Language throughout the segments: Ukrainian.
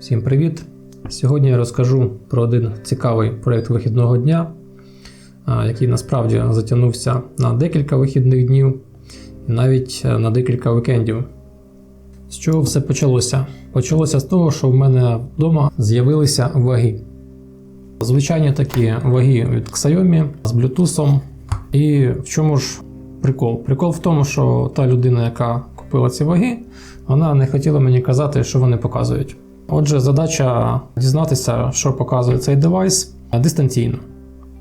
Всім привіт! Сьогодні я розкажу про один цікавий проєкт вихідного дня, який насправді затягнувся на декілька вихідних днів і навіть е, на декілька вікендів. З чого все почалося? Почалося з того, що в мене вдома з'явилися ваги. Звичайні такі ваги від Xiaomi з Bluetooth. І в чому ж прикол? Прикол в тому, що та людина, яка купила ці ваги, вона не хотіла мені казати, що вони показують. Отже, задача дізнатися, що показує цей девайс дистанційно.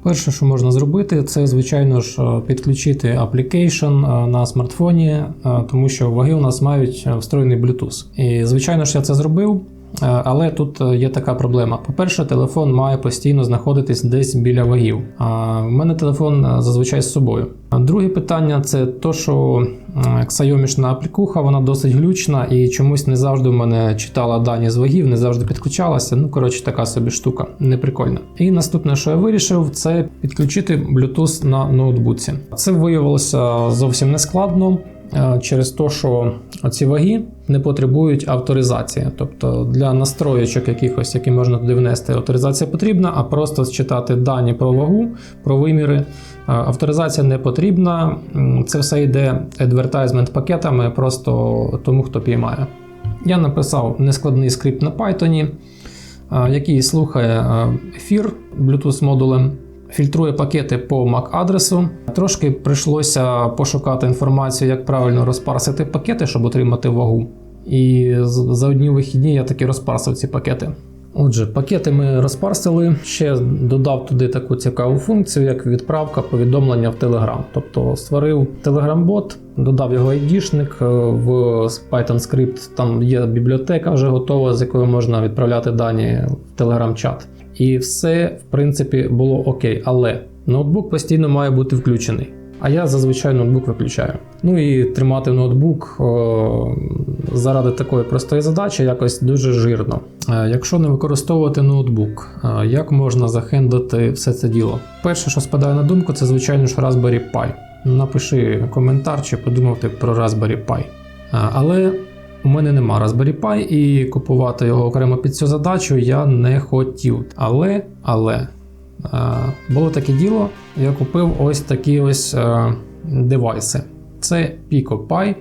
Перше, що можна зробити, це, звичайно ж, е, підключити application е, на смартфоні, е, тому що ваги у нас мають встроєний Bluetooth. І, звичайно ж, я це зробив. Але тут є така проблема. По-перше, телефон має постійно знаходитись десь біля вагів. А в мене телефон зазвичай з собою. Друге питання це то, що ксайомішна аплікуха, вона досить глючна і чомусь не завжди в мене читала дані з вагів, не завжди підключалася. Ну, коротше, така собі штука, неприкольна. І наступне, що я вирішив, це підключити Bluetooth на ноутбуці. Це виявилося зовсім не складно. Е, Через те, що ці ваги не потребують авторизації. Тобто для настроєчок якихось, які можна туди внести, авторизація потрібна, а просто считати дані про вагу, про виміри. е, Авторизація не потрібна. Це все йде advertisement пакетами просто тому, хто піймає. Я написав нескладний скрипт на Python, е, який слухає ефір Bluetooth модулем, фільтрує пакети по MAC-адресу. Трошки прийшлося пошукати інформацію, як правильно розпарсити пакети, щоб отримати вагу. І за одні вихідні я таки розпарсив ці пакети. Отже, пакети ми розпарсили. Ще додав туди таку цікаву функцію, як відправка повідомлення в Telegram. Тобто створив Telegram-бот, додав його айдішник е, в Python Script. Там є бібліотека вже готова, з якою можна відправляти дані в Telegram-чат. І все, в принципі, було окей. Але ноутбук постійно має бути включений. А я зазвичай ноутбук виключаю. Ну і тримати ноутбук о, заради такої простої задачі якось дуже жирно. Е, Якщо не використовувати ноутбук, е, як можна захендити все це діло? Перше, що спадає на думку, це звичайно ж Raspberry Pi. Напиши коментар, чи подумав ти про Raspberry Pi. Е, Але у мене нема Raspberry Pi, і купувати його окремо під цю задачу я не хотів. Але, але Е, Було таке діло, я купив ось такі ось е, девайси. Це Pico Pi,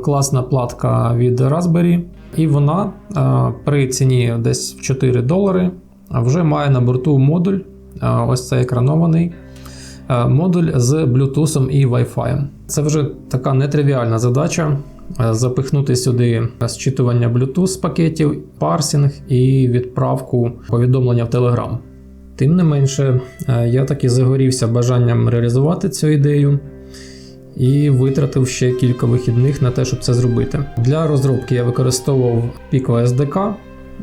класна платка від Raspberry, і вона е, при ціні десь в 4 долари вже має на борту модуль, е, ось цей екранований. е, Модуль з Bluetooth і Wi-Fi. Це вже така нетривіальна задача е, запихнути сюди зчитування Bluetooth пакетів, парсінг і відправку повідомлення в Telegram. Тим не менше, е, я таки загорівся бажанням реалізувати цю ідею і витратив ще кілька вихідних на те, щоб це зробити. Для розробки я використовував Pico SDK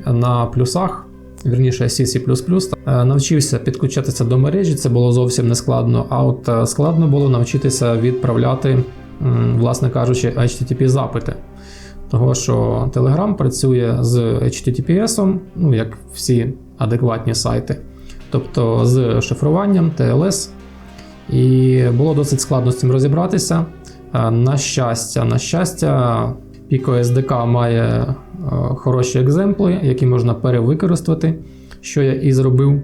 на плюсах, вірніше CC++. Е, Навчився підключатися до мережі, це було зовсім не складно. А от е, складно було навчитися відправляти, власне кажучи, HTTP запити. Того, що Telegram працює з HTTPS, ну як всі адекватні сайти тобто з шифруванням TLS. І було досить складно з цим розібратися. Е, На щастя, на щастя, Pico SDK має е, хороші екземпли, які можна перевикористати, що я і зробив.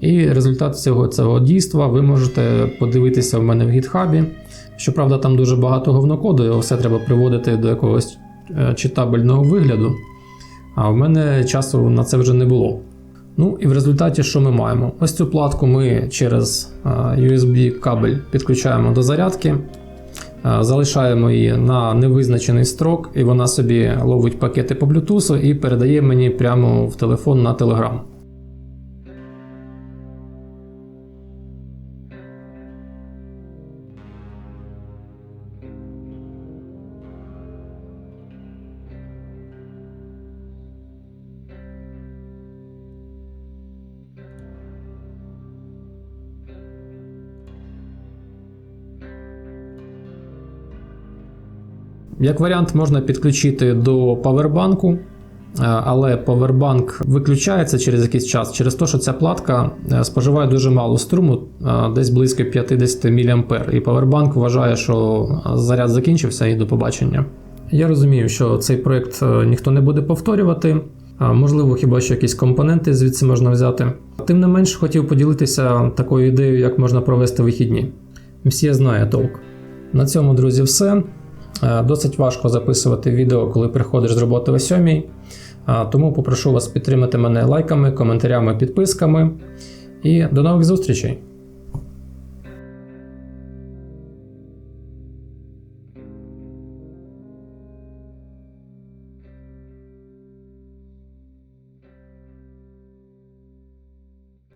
І результат цього цього дійства ви можете подивитися в мене в гітхабі. Щоправда, там дуже багато говнокоду, його все треба приводити до якогось е, читабельного вигляду. А в мене часу на це вже не було. Ну і в результаті що ми маємо? Ось цю платку ми через е, USB кабель підключаємо до зарядки, залишаємо її на невизначений строк, і вона собі ловить пакети по Bluetooth і передає мені прямо в телефон на Telegram. Як варіант, можна підключити до павербанку, е, але павербанк виключається через якийсь час через те, що ця платка е, споживає дуже мало струму, е, десь близько 50 мА. І павербанк вважає, що заряд закінчився і до побачення. Я розумію, що цей проект ніхто не буде повторювати. Можливо, хіба що якісь компоненти звідси можна взяти. Тим не менш, хотів поділитися такою ідеєю, як можна провести вихідні. Мсія знає толк. На цьому, друзі, все. Е, Досить важко записувати відео, коли приходиш з роботи о 7. Тому попрошу вас підтримати мене лайками, коментарями, підписками. І до нових зустрічей!